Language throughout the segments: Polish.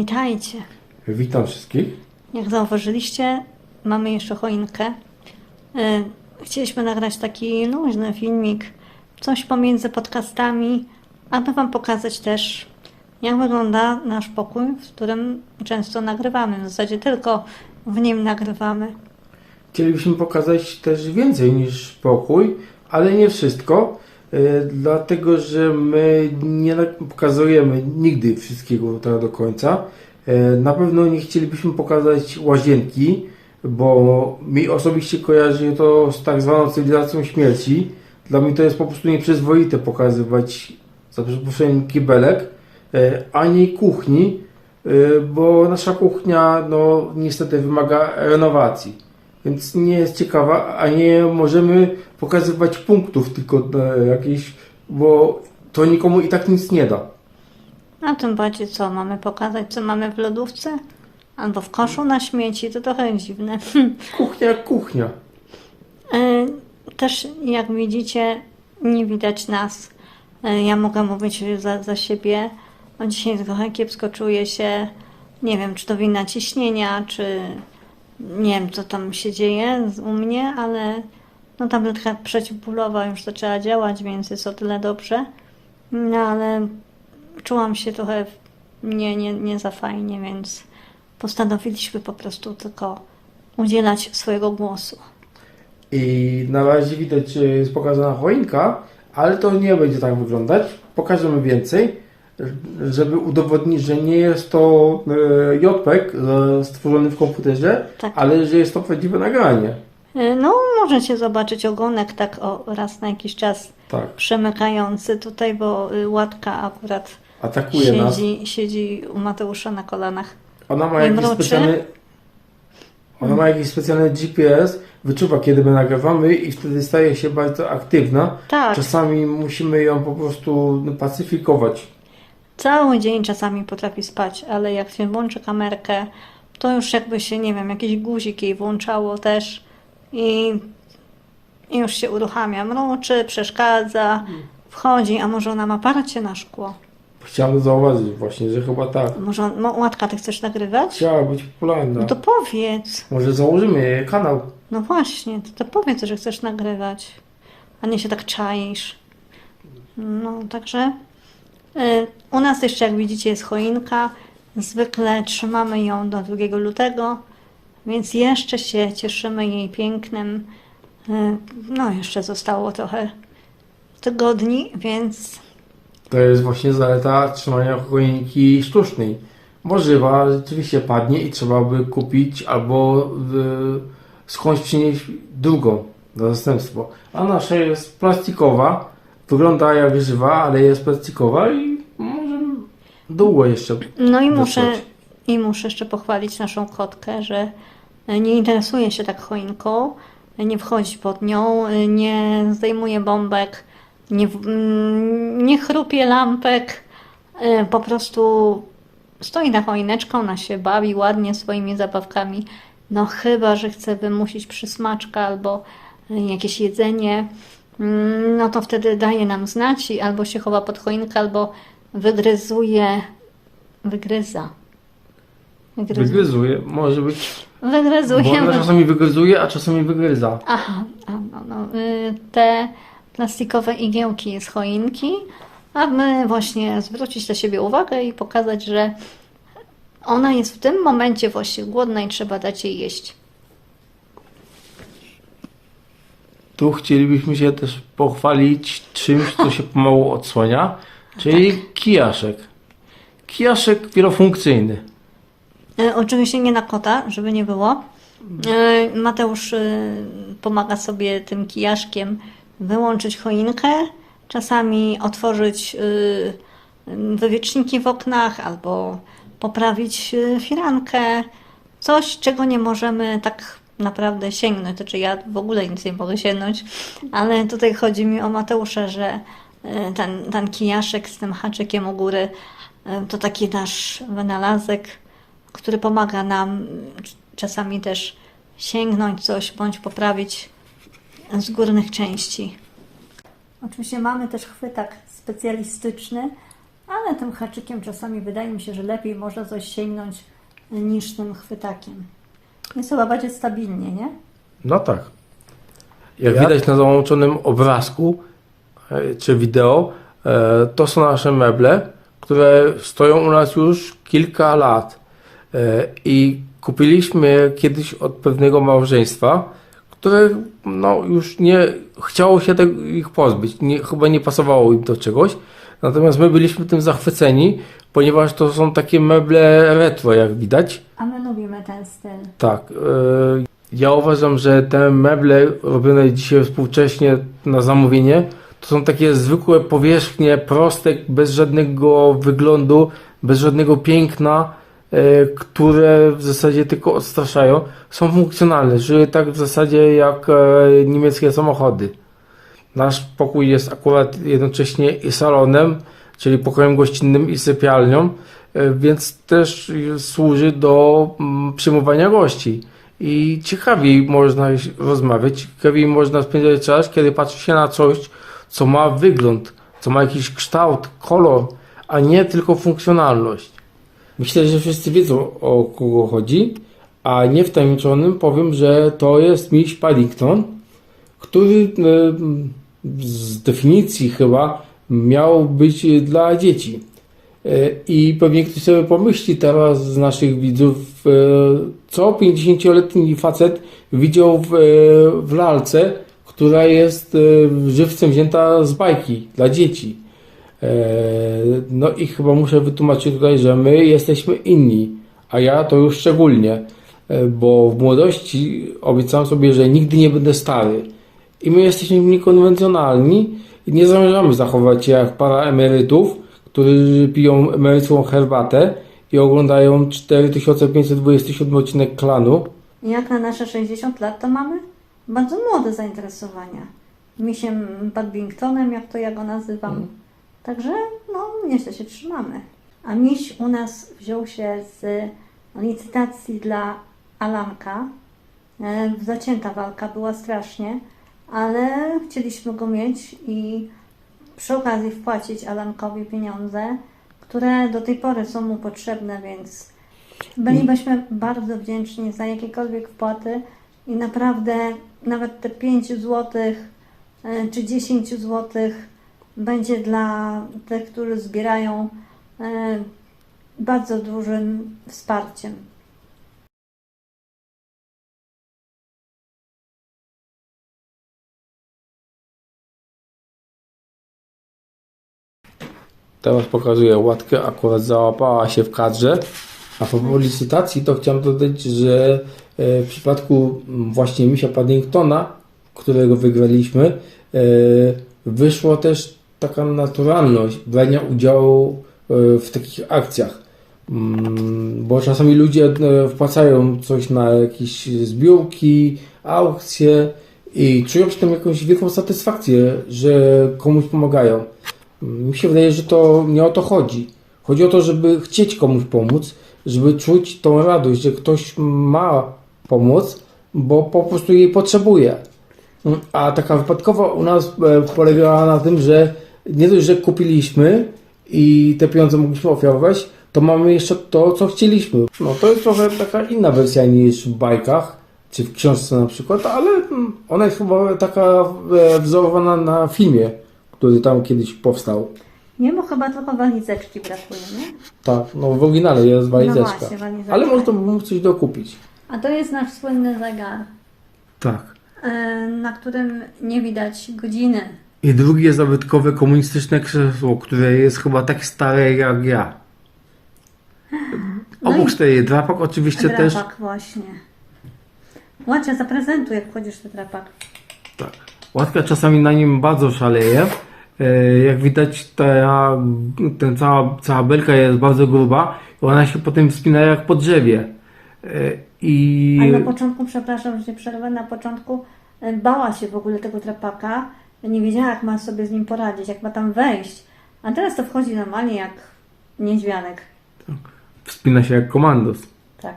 Witajcie. Witam wszystkich. Jak zauważyliście, mamy jeszcze choinkę. E, Chcieliśmy nagrać taki luźny filmik, coś pomiędzy podcastami, aby Wam pokazać też, jak wygląda nasz pokój, w którym często nagrywamy. W zasadzie tylko w nim nagrywamy. Chcielibyśmy pokazać też więcej niż pokój, ale nie wszystko, dlatego że my nie pokazujemy nigdy wszystkiego tak do końca. E, Na pewno nie chcielibyśmy pokazać łazienki, bo mi osobiście kojarzy to z tak zwaną cywilizacją śmierci. Dla mnie to jest po prostu nieprzyzwoite pokazywać za przeproszeniem kibelek, e, ani kuchni, e, bo nasza kuchnia no niestety wymaga renowacji. Więc nie jest ciekawa, a nie możemy pokazywać punktów tylko jakieś, bo to nikomu i tak nic nie da. A tym bardziej co, mamy pokazać, co mamy w lodówce? Albo w koszu na śmieci, to trochę dziwne. Kuchnia jak kuchnia. E, Też jak widzicie, nie widać nas. E, Ja mogę mówić za, za siebie. No, dzisiaj trochę kiepsko czuję się. Nie wiem, czy to wina ciśnienia, czy nie wiem, co tam się dzieje u mnie, ale no tabletka przeciwbólowa już zaczęła działać, więc jest o tyle dobrze. No ale czułam się trochę nie, nie, nie za fajnie, więc postanowiliśmy po prostu tylko udzielać swojego głosu. I na razie widać, jest pokazana choinka, ale to nie będzie tak wyglądać. Pokażemy więcej, żeby udowodnić, że nie jest to e, JPEG e, stworzony w komputerze, Tak. ale że jest to prawdziwe nagranie. Y, No, możecie zobaczyć ogonek tak o, raz na jakiś czas Tak, przemykający tutaj, bo łatka akurat atakuje nas. siedzi, siedzi u Mateusza na kolanach. Ona ma jakiś mruczy? specjalny. Ona ma jakiś specjalny GPS, wyczuwa kiedy my nagrywamy i wtedy staje się bardzo aktywna. Tak, Czasami musimy ją po prostu no, pacyfikować. Cały dzień czasami potrafi spać, ale jak się włączy kamerkę, to już jakby się, nie wiem, jakiś guzik jej włączało też i, i już się uruchamia. Mruczy, przeszkadza, wchodzi, a może ona ma parcie na szkło? Chciałem zauważyć właśnie, że chyba tak. Może on, mo- Łatka, ty chcesz nagrywać? Chciała być popularna. No to powiedz. Może założymy jej kanał. No właśnie, to, to powiedz, że chcesz nagrywać, a nie się tak czaisz. No, także u nas jeszcze, jak widzicie, jest choinka. Zwykle trzymamy ją do 2 lutego, więc jeszcze się cieszymy jej pięknem. Y, no, jeszcze zostało trochę tygodni, więc To jest właśnie zaleta trzymania choinki sztucznej. Bo żywa rzeczywiście padnie i trzeba by kupić albo y, skądś przynieść drugą na zastępstwo. A nasza jest plastikowa, wygląda jak żywa, ale jest plastikowa i może długo jeszcze. No i muszę, i muszę jeszcze pochwalić naszą kotkę, że nie interesuje się tak choinką, nie wchodzi pod nią, nie zdejmuje bombek, nie, mm, nie chrupie lampek, e, po prostu stoi na choineczką, ona się bawi ładnie swoimi zabawkami. No chyba, że chce wymusić przysmaczka albo jakieś jedzenie, no to wtedy daje nam znać i albo się chowa pod choinkę, albo wygryzuje Wygryza. Wygryza. Wygryzuje, może być. Bo ona Wygryzujemy. czasami wygryzuje, a czasami wygryza. Aha, a, no, no, y, te plastikowe igiełki z choinki, aby właśnie zwrócić na siebie uwagę i pokazać, że ona jest w tym momencie właśnie głodna i trzeba dać jej jeść. Tu chcielibyśmy się też pochwalić czymś, co się pomału odsłania, czyli kijaszek. Kijaszek wielofunkcyjny. E, oczywiście nie na kota, żeby nie było. E, Mateusz e, pomaga sobie tym kijaszkiem wyłączyć choinkę, czasami otworzyć e, wywieczniki w oknach albo poprawić e, firankę. Coś, czego nie możemy tak naprawdę sięgnąć. Znaczy ja w ogóle nic nie mogę sięgnąć, ale tutaj chodzi mi o Mateusza, że e, ten, ten kijaszek z tym haczykiem u góry e, to taki nasz wynalazek, który pomaga nam czasami też sięgnąć coś bądź poprawić z górnych części. Oczywiście mamy też chwytak specjalistyczny, Ale tym haczykiem czasami wydaje mi się, że lepiej można coś sięgnąć niż tym chwytakiem. Jest chyba bardziej stabilnie, nie? No tak. Jak widać na załączonym obrazku e, czy wideo, e, to są nasze meble, które stoją u nas już kilka lat. E, I kupiliśmy je kiedyś od pewnego małżeństwa, które no, już nie chciało się tego, ich pozbyć. Nie, chyba nie pasowało im do czegoś. Natomiast my byliśmy tym zachwyceni, ponieważ to są takie meble retro, jak widać. A my lubimy ten styl. Tak. e, Ja uważam, że te meble robione dzisiaj współcześnie na zamówienie to są takie zwykłe powierzchnie, proste, bez żadnego wyglądu, bez żadnego piękna, e, które w zasadzie tylko odstraszają. Są funkcjonalne, żyją tak w zasadzie jak e, niemieckie samochody. Nasz pokój jest akurat jednocześnie i salonem, czyli pokojem gościnnym i sypialnią, e, więc też służy do mm, przyjmowania gości. I ciekawiej można rozmawiać, ciekawiej można spędzać czas, kiedy patrzy się na coś, co ma wygląd, co ma jakiś kształt, kolor, a nie tylko funkcjonalność. Myślę, że wszyscy wiedzą o kogo chodzi, a niewtajemniczonym powiem, że to jest miś Paddington, który e, z definicji chyba miał być dla dzieci. E, I pewnie ktoś sobie pomyśli teraz z naszych widzów, e, co 50-letni facet widział w, e, w lalce, która jest żywcem wzięta z bajki dla dzieci. No i chyba muszę wytłumaczyć tutaj, że my jesteśmy inni, a ja to już szczególnie, bo w młodości obiecałem sobie, że nigdy nie będę stary. I my jesteśmy niekonwencjonalni i nie zamierzamy zachować się jak para emerytów, którzy piją emerycką herbatę i oglądają 4527 odcinek klanu. Jak na nasze 60 lat to mamy bardzo młode zainteresowania. Misiem Paddingtonem, jak to ja go nazywam. Także no, nieźle się trzymamy. A miś u nas wziął się z licytacji dla Alanka. E, Zacięta walka była strasznie, ale chcieliśmy go mieć i przy okazji wpłacić Alankowi pieniądze, które do tej pory są mu potrzebne, więc bylibyśmy bardzo wdzięczni za jakiekolwiek wpłaty i naprawdę nawet te 5 zł czy 10 zł będzie dla tych, którzy zbierają e, bardzo dużym wsparciem. Teraz pokazuję łatkę, akurat załapała się w kadrze. A propos licytacji, to chciałem dodać, że e, w przypadku właśnie misia Paddingtona, którego wygraliśmy, e, wyszła też taka naturalność brania udziału e, w takich akcjach. Mm, Bo czasami ludzie wpłacają coś na jakieś zbiórki, aukcje i czują przy tym jakąś wielką satysfakcję, że komuś pomagają. Mi się wydaje, że to nie o to chodzi. Chodzi o to, żeby chcieć komuś pomóc, żeby czuć tą radość, że ktoś ma pomóc, bo po prostu jej potrzebuje. A taka wypadkowa u nas e, polegała na tym, że nie dość, że kupiliśmy i te pieniądze mogliśmy ofiarować, to mamy jeszcze to, co chcieliśmy. No to jest trochę taka inna wersja niż w bajkach, czy w książce na przykład, ale mm, ona jest chyba taka e, wzorowana na filmie, który tam kiedyś powstał. Jemu chyba tylko walizeczki brakuje, nie? Tak, no w oryginale jest walizeczka. No właśnie, walizeczka. Ale można by mógł coś dokupić. A to jest nasz słynny zegar, Tak. e, na którym nie widać godziny. I drugie zabytkowe komunistyczne krzesło, które jest chyba tak stare jak ja. No Obok stoi drapak oczywiście też. Drapak właśnie. Łacia zaprezentuj, jak wchodzisz ten drapak. Tak. Łatka czasami na nim bardzo szaleje. E, Jak widać, ta, ten cała, cała belka jest bardzo gruba i ona się potem wspina jak po drzewie. E, I Ale na początku, przepraszam, że cię przerwę, na początku e, bała się w ogóle tego drapaka. Nie wiedziała, jak ma sobie z nim poradzić, jak ma tam wejść. A teraz to wchodzi normalnie jak niedźwiadek. wspina się jak komandos. Tak.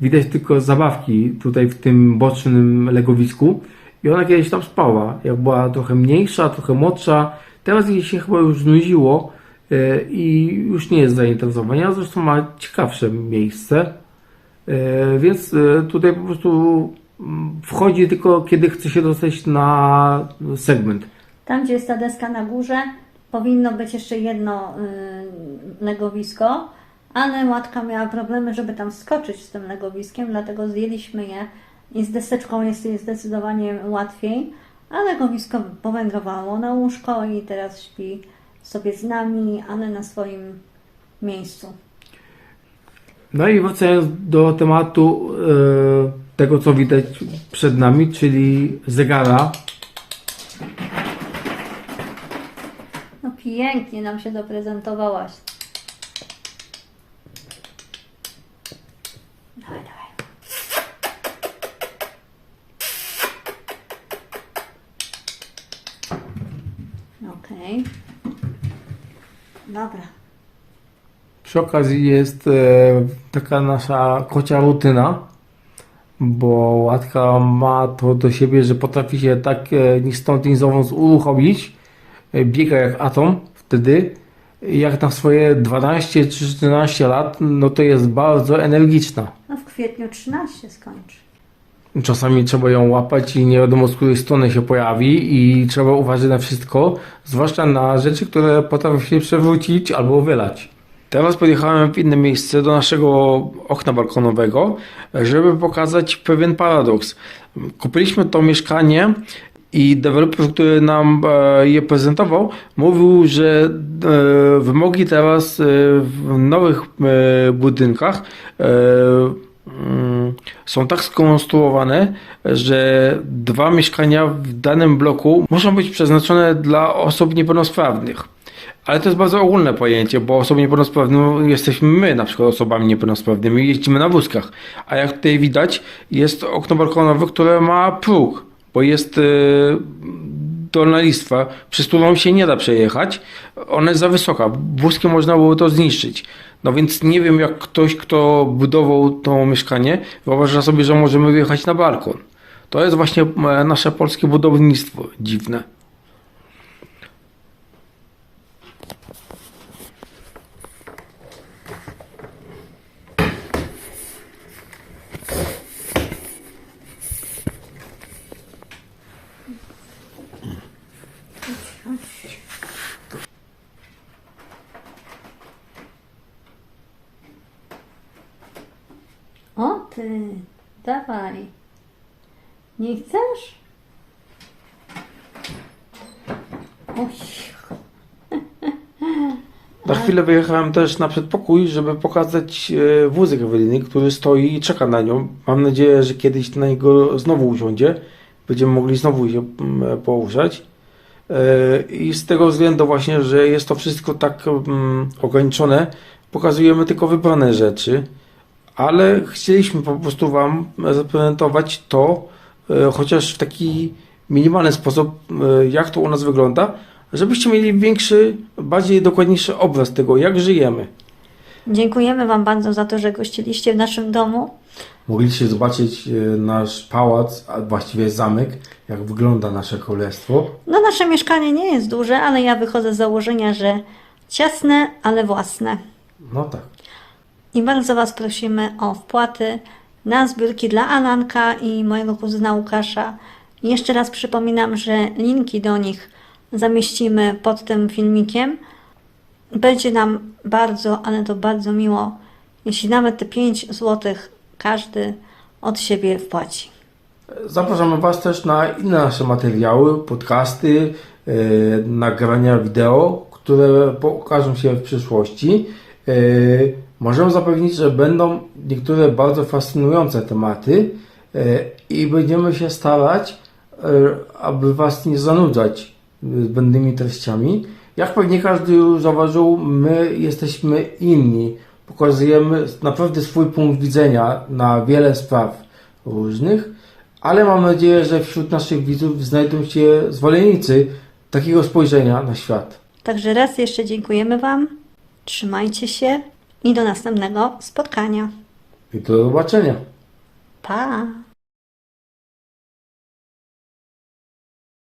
Widać tylko zabawki tutaj w tym bocznym legowisku. I ona kiedyś tam spała. Jak była trochę mniejsza, trochę młodsza. Teraz jej się chyba już znudziło e, i już nie jest zainteresowanie, a zresztą ma ciekawsze miejsce. E, Więc e, tutaj po prostu mm, wchodzi tylko kiedy chce się dostać na segment. Tam, gdzie jest ta deska na górze, powinno być jeszcze jedno y, legowisko, ale łatka miała problemy, żeby tam skoczyć z tym legowiskiem, dlatego zdjęliśmy je i z deseczką jest zdecydowanie łatwiej, a legowisko powędrowało na łóżko i teraz śpi sobie z nami, ale na swoim miejscu. No i wracając do tematu e, tego, co widać przed nami, czyli zegara. No pięknie nam się doprezentowałaś. Dawaj, dawaj. Okej. Dobra. Przy okazji jest e, taka nasza kocia rutyna, bo łatka ma to do siebie, że potrafi się tak e, ni stąd, ni zowąd uruchomić. E, biega jak atom wtedy. Jak na swoje 12 czy 14 lat, no to jest bardzo energiczna. No w kwietniu 13 skończy. Czasami trzeba ją łapać i nie wiadomo z której strony się pojawi i trzeba uważać na wszystko, zwłaszcza na rzeczy, które potrafią się przewrócić albo wylać. Teraz podjechałem w inne miejsce do naszego okna balkonowego, żeby pokazać pewien paradoks. Kupiliśmy to mieszkanie i deweloper, który nam e, je prezentował, mówił, że e, wymogi teraz e, w nowych budynkach są tak skonstruowane, że dwa mieszkania w danym bloku muszą być przeznaczone dla osób niepełnosprawnych. Ale to jest bardzo ogólne pojęcie, bo osobą niepełnosprawną jesteśmy my, na przykład osobami niepełnosprawnymi, jeździmy na wózkach. A jak tutaj widać, jest okno balkonowe, które ma próg, bo jest yy, dolna listwa, przez się nie da przejechać. Ona jest za wysoka. Wózkiem można było to zniszczyć. No więc nie wiem, jak ktoś, kto budował to mieszkanie, wyobraża sobie, że możemy wyjechać na balkon. To jest właśnie e, nasze polskie budownictwo dziwne. O ty, dawaj. Nie chcesz? Oj, Na chwilę wyjechałem też na przedpokój, żeby pokazać e, wózek Eweliny, który stoi i czeka na nią. Mam nadzieję, że kiedyś na niego znowu usiądzie. Będziemy mogli znowu się mm, poruszać. E, I z tego względu właśnie, że jest to wszystko tak mm, ograniczone, pokazujemy tylko wybrane rzeczy, ale chcieliśmy po prostu Wam zaprezentować to, e, chociaż w taki minimalny sposób, e, jak to u nas wygląda, żebyście mieli większy, bardziej dokładniejszy obraz tego, jak żyjemy. dziękujemy Wam bardzo za to, że gościliście w naszym domu. Mogliście zobaczyć e, nasz pałac, a właściwie zamek, jak wygląda nasze królestwo. No, nasze mieszkanie nie jest duże, ale ja wychodzę z założenia, że ciasne, ale własne. No tak. I bardzo Was prosimy o wpłaty na zbiórki dla Alanka i mojego kuzyna Łukasza. Jeszcze raz przypominam, że linki do nich zamieścimy pod tym filmikiem. Będzie nam bardzo, ale to bardzo miło, jeśli nawet te 5 zł każdy od siebie wpłaci. Zapraszamy Was też na inne nasze materiały, podcasty, e, nagrania wideo, które pokażą się w przyszłości. E, możemy zapewnić, że będą niektóre bardzo fascynujące tematy e, i będziemy się starać, e, aby Was nie zanudzać zbędnymi treściami. Jak pewnie każdy już zauważył, my jesteśmy inni. Pokazujemy naprawdę swój punkt widzenia na wiele spraw różnych, ale mam nadzieję, że wśród naszych widzów znajdą się zwolennicy takiego spojrzenia na świat. Także raz jeszcze dziękujemy Wam. Trzymajcie się i do następnego spotkania. I do zobaczenia. Pa!